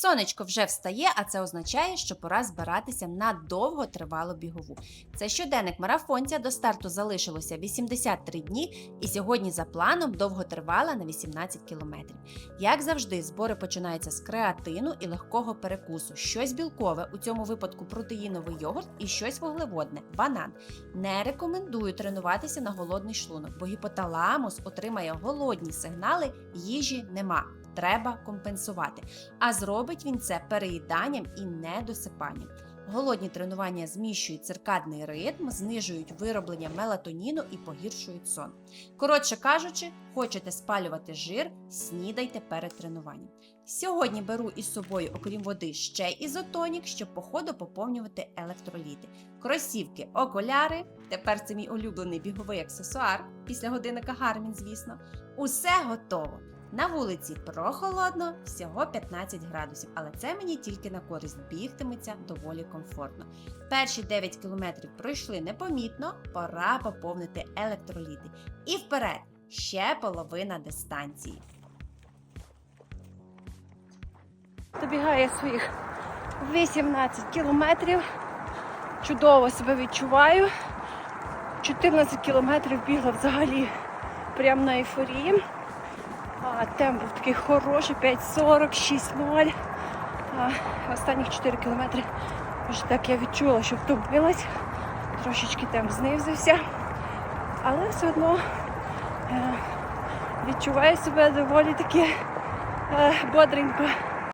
Сонечко вже встає, а це означає, що пора збиратися на довготривалу бігову. Це щоденник марафонця до старту залишилося 83 дні, і сьогодні за планом довготривала на 18 кілометрів. Як завжди, збори починаються з креатину і легкого перекусу. Щось білкове, у цьому випадку протеїновий йогурт і щось вуглеводне банан. Не рекомендую тренуватися на голодний шлунок, бо гіпоталамус отримає голодні сигнали, їжі нема. Треба компенсувати. А зробить він це переїданням і недосипанням. Голодні тренування зміщують циркадний ритм, знижують вироблення мелатоніну і погіршують сон. Коротше кажучи, хочете спалювати жир, снідайте перед тренуванням. Сьогодні беру із собою, окрім води, ще ізотонік, щоб по ходу поповнювати електроліти. Кросівки, окуляри. Тепер це мій улюблений біговий аксесуар після годинника Гармін, звісно. Усе готово. На вулиці прохолодно, всього 15 градусів, але це мені тільки на користь бігтиметься доволі комфортно. Перші 9 кілометрів пройшли непомітно, пора поповнити електроліти. І вперед! Ще половина дистанції. Добігає своїх 18 кілометрів. Чудово себе відчуваю. 14 кілометрів бігла взагалі прямо на ейфорії. А, темп був такий хороший, 5.40, 6.0. А, останніх 4 кілометри вже так я відчула, що втомилась. Трошечки темп знизився. Але все одно е, відчуваю себе доволі таки е, бодренько.